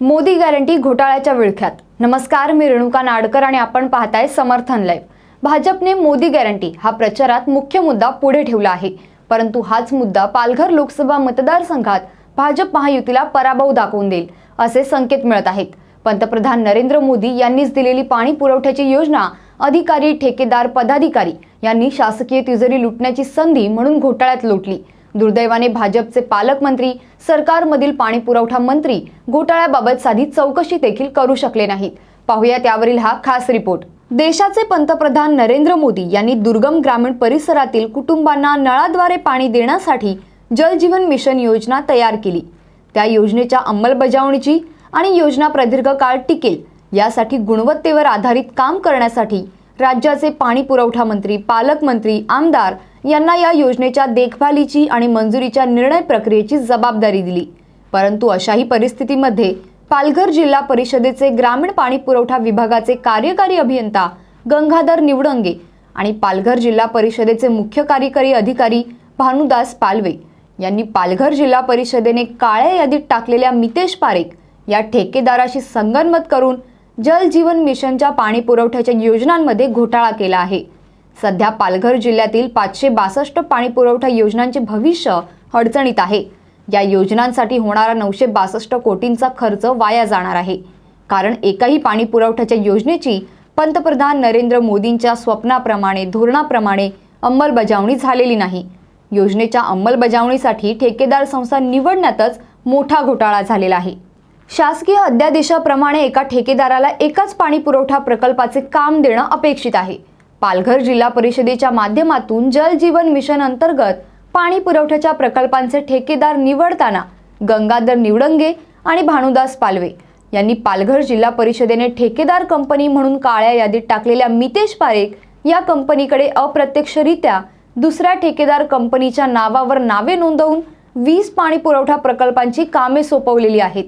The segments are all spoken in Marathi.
मोदी गॅरंटी घोटाळ्याच्या विळख्यात. नमस्कार मी रेणुका नाडकर आणि आपण पाहताय समर्थन लाईव्ह. भाजपने मोदी गॅरंटी हा प्रचारात मुख्य मुद्दा पुढे ठेवला आहे. परंतु हाच मुद्दा पालघर लोकसभा मतदारसंघात भाजप महायुतीला पराभव दाखवून देईल असे संकेत मिळत आहेत. पंतप्रधान नरेंद्र मोदी यांनीच दिलेली पाणी पुरवठ्याची योजना अधिकारी ठेकेदार पदाधिकारी यांनी शासकीय तिजोरी लुटण्याची संधी म्हणून घोटाळ्यात लोटली. दुर्दैवाने भाजपचे पालकमंत्री सरकारमधील पाणी पुरवठा मंत्री घोटाळ्याबाबत साधी चौकशी देखील करू शकले नाहीत. पाहूया त्यावरील हा खास रिपोर्ट. देशाचे पंतप्रधान नरेंद्र मोदी यांनी दुर्गम ग्रामीण परिसरातील कुटुंबांना नळाद्वारे पाणी देण्यासाठी जल जीवन मिशन योजना तयार केली. त्या योजनेच्या अंमलबजावणीची आणि योजना प्रदीर्घ काळ टिकेल यासाठी गुणवत्तेवर आधारित काम करण्यासाठी राज्याचे पाणी पुरवठा मंत्री पालकमंत्री आमदार यांना या योजनेच्या देखभालीची आणि मंजुरीच्या निर्णय प्रक्रियेची जबाबदारी दिली. परंतु अशाही परिस्थितीमध्ये पालघर जिल्हा परिषदेचे ग्रामीण पाणी पुरवठा विभागाचे कार्यकारी अभियंता गंगाधर निवडंगे आणि पालघर जिल्हा परिषदेचे मुख्य कार्यकारी अधिकारी भानुदास पालवे यांनी पालघर जिल्हा परिषदेने काळ्या यादीत टाकलेल्या मितेश पारेख या ठेकेदाराशी संगनमत करून जल जीवन मिशनच्या पाणी पुरवठ्याच्या योजनांमध्ये घोटाळा केला आहे. सध्या पालघर जिल्ह्यातील पाचशे बासष्ट पाणी पुरवठा योजनांचे भविष्य अडचणीत आहे. या योजनांसाठी होणारा नऊशे बासष्ट कोटींचा खर्च वाया जाणार आहे. कारण एकाही पाणी पुरवठ्याच्या योजनेची पंतप्रधान नरेंद्र मोदींच्या स्वप्नाप्रमाणे धोरणाप्रमाणे अंमलबजावणी झालेली नाही. योजनेच्या अंमलबजावणीसाठी ठेकेदार संस्था निवडण्यातच मोठा घोटाळा झालेला आहे. शासकीय अध्यादेशाप्रमाणे एका ठेकेदाराला एकाच पाणी पुरवठा प्रकल्पाचे काम देणं अपेक्षित आहे. पालघर जिल्हा परिषदेच्या माध्यमातून जल जीवन मिशन अंतर्गत पाणी पुरवठ्याच्या प्रकल्पांचे ठेकेदार निवडताना गंगाधर निवडंगे आणि भानुदास पालवे यांनी पालघर जिल्हा परिषदेने ठेकेदार कंपनी म्हणून काळ्या यादीत टाकलेल्या मितेश पारेख या कंपनीकडे अप्रत्यक्षरित्या दुसऱ्या ठेकेदार कंपनीच्या नावावर नावे नोंदवून वीस पाणी पुरवठा प्रकल्पांची कामे सोपवलेली आहेत.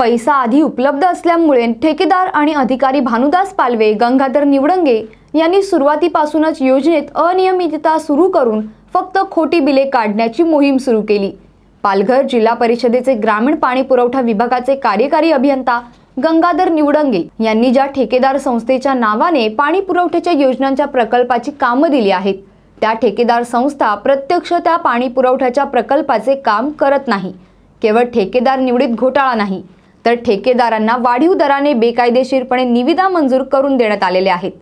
पैसा आधी उपलब्ध असल्यामुळे ठेकेदार आणि अधिकारी भानुदास पालवे गंगाधर निवडंगे यांनी सुरुवातीपासूनच योजनेत अनियमितता सुरू करून फक्त खोटी बिले काढण्याची मोहीम सुरू केली. पालघर जिल्हा परिषदेचे ग्रामीण पाणी पुरवठा विभागाचे कार्यकारी अभियंता गंगाधर निवडंगे यांनी ज्या ठेकेदार संस्थेच्या नावाने पाणी पुरवठ्याच्या योजनांच्या प्रकल्पाची कामं दिली आहेत त्या ठेकेदार संस्था प्रत्यक्ष त्या पाणी पुरवठ्याच्या प्रकल्पाचे काम करत नाही. केवळ ठेकेदार निवडीत घोटाळा नाही तर ठेकेदारांना वाढीव दराने बेकायदेशीरपणे निविदा मंजूर करून देण्यात आलेले आहेत.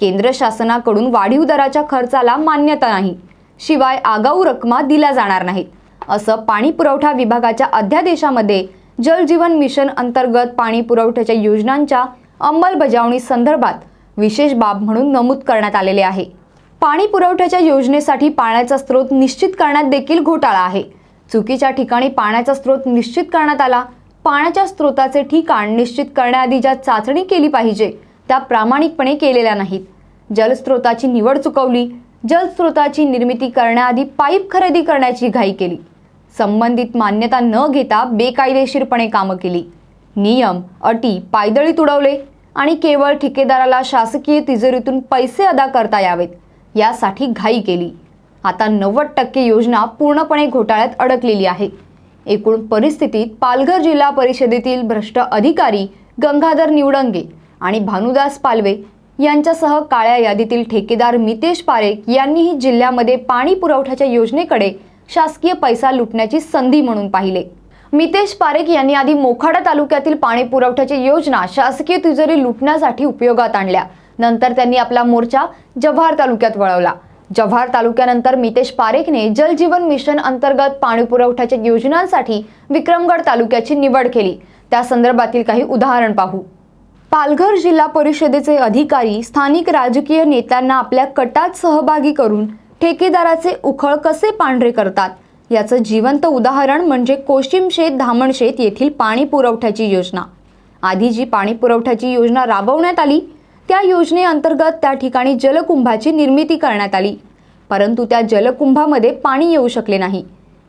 केंद्र शासनाकडून वाढीव दराच्या खर्चाला मान्यता नाही. शिवाय आगाऊ रकमा दिल्या जाणार नाहीत. असं पाणी पुरवठा विभागाच्या अध्यादेशामध्ये जल जीवन मिशन अंतर्गत पाणी पुरवठ्याच्या योजनांच्या अंमलबजावणी संदर्भात विशेष बाब म्हणून नमूद करण्यात आलेले आहे. पाणी पुरवठ्याच्या योजनेसाठी पाण्याचा स्रोत निश्चित करण्यात देखील घोटाळा आहे. चुकीच्या ठिकाणी पाण्याचा स्रोत निश्चित करण्यात आला पाण्याच्या स्रोताचे ठिकाण निश्चित करण्याआधी ज्या चाचणी केली पाहिजे त्या प्रामाणिकपणे केलेल्या नाहीत. जलस्रोताची निवड चुकवली जलस्रोताची निर्मिती करण्याआधी पाईप खरेदी करण्याची घाई केली. संबंधित मान्यता न घेता बेकायदेशीरपणे कामं केली. नियम अटी पायदळी तुडवले आणि केवळ ठेकेदाराला शासकीय तिजोरीतून पैसे अदा करता यावेत यासाठी घाई केली. आता नव्वद टक्के योजना पूर्णपणे घोटाळ्यात अडकलेली आहे. एकूण परिस्थितीत पालघर जिल्हा परिषदेतील भ्रष्ट अधिकारी गंगाधर निवडंगे आणि भानुदास पालवे यांच्यासह काळ्या यादीतील ठेकेदार मितेश पारेख यांनीही जिल्ह्यामध्ये पाणी पुरवठ्याच्या योजनेकडे शासकीय पैसा लुटण्याची संधी म्हणून पाहिले. मितेश पारेख यांनी आधी मोखाडा तालुक्यातील पाणी पुरवठ्याची योजना शासकीय तिजोरी लुटण्यासाठी उपयोगात आणल्या. नंतर त्यांनी आपला मोर्चा जव्हार तालुक्यात वळवला. जव्हार तालुक्यानंतर मितेश पारेखने जलजीवन मिशन अंतर्गत पाणी पुरवठ्याच्या योजनांसाठी विक्रमगड तालुक्याची निवड केली. त्या संदर्भातील काही उदाहरण पाहू. पालघर जिल्हा परिषदेचे अधिकारी स्थानिक राजकीय नेत्यांना आपल्या कटात सहभागी करून ठेकेदाराचे उखळ कसे पांढरे करतात? याचं जिवंत उदाहरण म्हणजे कोशिमशेत धामणशेत येथील पाणी पुरवठ्याची योजना. आधी जी पाणी पुरवठ्याची योजना राबवण्यात आली त्या योजनेअंतर्गत त्या ठिकाणी जलकुंभाची निर्मिती करण्यात आली. परंतु त्या जलकुंभामध्ये पाणी येऊ शकले नाही.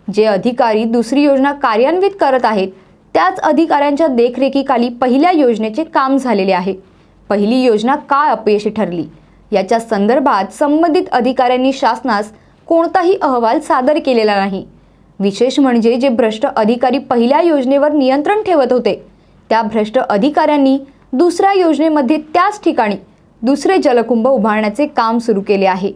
जे अधिकारी दुसरी योजना कार्यान्वित करत आहेत त्याच अधिकाऱ्यांच्या देखरेखीखाली पहिल्या योजनेचे काम झालेले आहे. पहिली योजना का अपयशी ठरली? याच्या संदर्भात संबंधित अधिकाऱ्यांनी शासनास कोणताही अहवाल सादर केलेला नाही. विशेष म्हणजे जे भ्रष्ट अधिकारी पहिल्या योजनेवर नियंत्रण ठेवत होते त्या भ्रष्ट अधिकाऱ्यांनी दुसऱ्या योजनेमध्ये त्याच ठिकाणी दुसरे जलकुंभ उभारण्याचे काम सुरू केले आहे.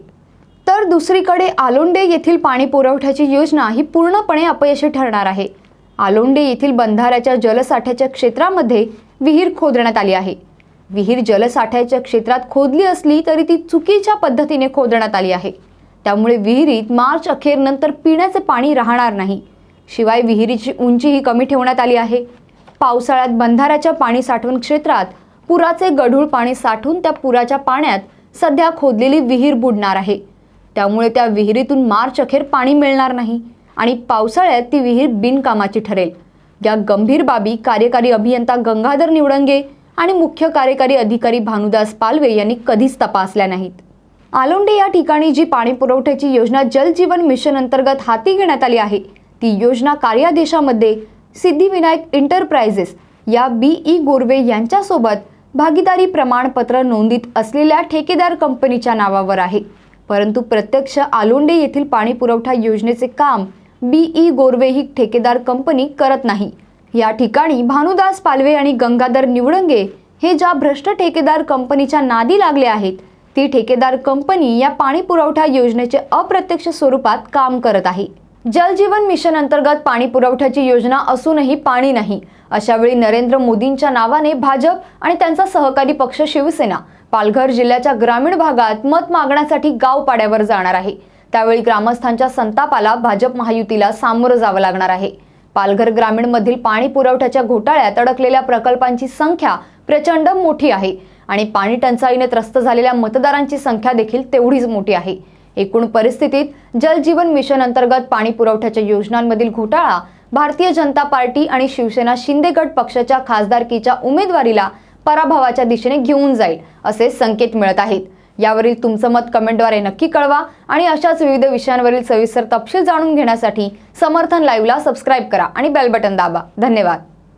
तर दुसरीकडे आलोंडे येथील पाणी पुरवठ्याची योजना ही पूर्णपणे अपयशी ठरणार आहे. आलोंडे येथील बंधाऱ्याच्या जलसाठ्याच्या क्षेत्रामध्ये विहीर खोदण्यात आली आहे. विहीर जलसाठ्याच्या क्षेत्रात खोदली असली तरी ती चुकीच्या पद्धतीने खोदण्यात आली आहे. त्यामुळे विहिरीत मार्च अखेरनंतर पिण्याचे पाणी राहणार नाही. शिवाय विहिरीची उंचीही कमी ठेवण्यात आली आहे. पावसाळ्यात बंधाऱ्याच्या पाणी साठवण क्षेत्रात पुराचे गढूळ पाणी साठून त्या पुराच्या पाण्यात सध्या खोदलेली विहीर बुडणार आहे. त्यामुळे त्या विहिरीतून मार्च अखेर पाणी मिळणार नाही. आणि पावसाळ्यात ती विहीर बिनकामाची ठरेल. या गंभीर बाबी कार्यकारी अभियंता गंगाधर निवडंगे आणि मुख्य कार्यकारी अधिकारी भानुदास पालवे यांनी कधीच तपासल्या नाहीत. आलोंडे या ठिकाणी जी पाणी पुरवठ्याची योजना जल जीवन मिशन अंतर्गत हाती घेण्यात आली आहे ती योजना कार्यादेशामध्ये सिद्धिविनायक एंटरप्राइजेस या बी ई गोरवे यांच्यासोबत भागीदारी प्रमाणपत्र नोंदीत असलेल्या ठेकेदार कंपनीच्या नावावर आहे. परंतु प्रत्यक्ष आलोंडे येथील पाणी पुरवठा योजनेचे काम बीई गोरवे ही ठेकेदार कंपनी करत नाही. या ठिकाणी भानुदास पालवे आणि गंगाधर निवडंगे हे ज्या भ्रष्ट ठेकेदार कंपनीच्या नादी लागले आहेत ती ठेकेदार कंपनी या पाणी पुरवठा योजनेचे अप्रत्यक्ष स्वरूपात काम करत आहे. जलजीवन मिशन अंतर्गत पाणी पुरवठ्याची योजना असूनही पाणी नाही. अशावेळी नरेंद्र मोदींच्या नावाने भाजप आणि त्यांचा सहकारी पक्ष शिवसेना पालघर जिल्ह्याच्या ग्रामीण भागात मत मागण्यासाठी गाव पाड्यावर जाणार आहे. त्यावेळी ग्रामस्थांच्या संतापाला भाजप महायुतीला सामोरं जावं लागणार आहे. पालघर ग्रामीणमधील पाणी पुरवठ्याच्या घोटाळ्यात अडकलेल्या प्रकल्पांची संख्या प्रचंड मोठी आहे आणि पाणी टंचाईने त्रस्त झालेल्या मतदारांची संख्या देखील तेवढीच मोठी आहे. एकूण परिस्थितीत जल जीवन मिशन अंतर्गत पाणी पुरवठ्याच्या योजनांमधील घोटाळा भारतीय जनता पार्टी आणि शिवसेना शिंदे गट पक्षाच्या खासदारकीच्या उमेदवारीला पराभवाच्या दिशेने घेऊन जाईल असे संकेत मिळत आहेत. यावरील तुमचं मत कमेंटद्वारे नक्की कळवा आणि अशाच विविध विषयांवरील सविस्तर तपशील जाणून घेण्यासाठी समर्थन लाईव्हला सबस्क्राईब करा आणि बेल बटन दाबा. धन्यवाद.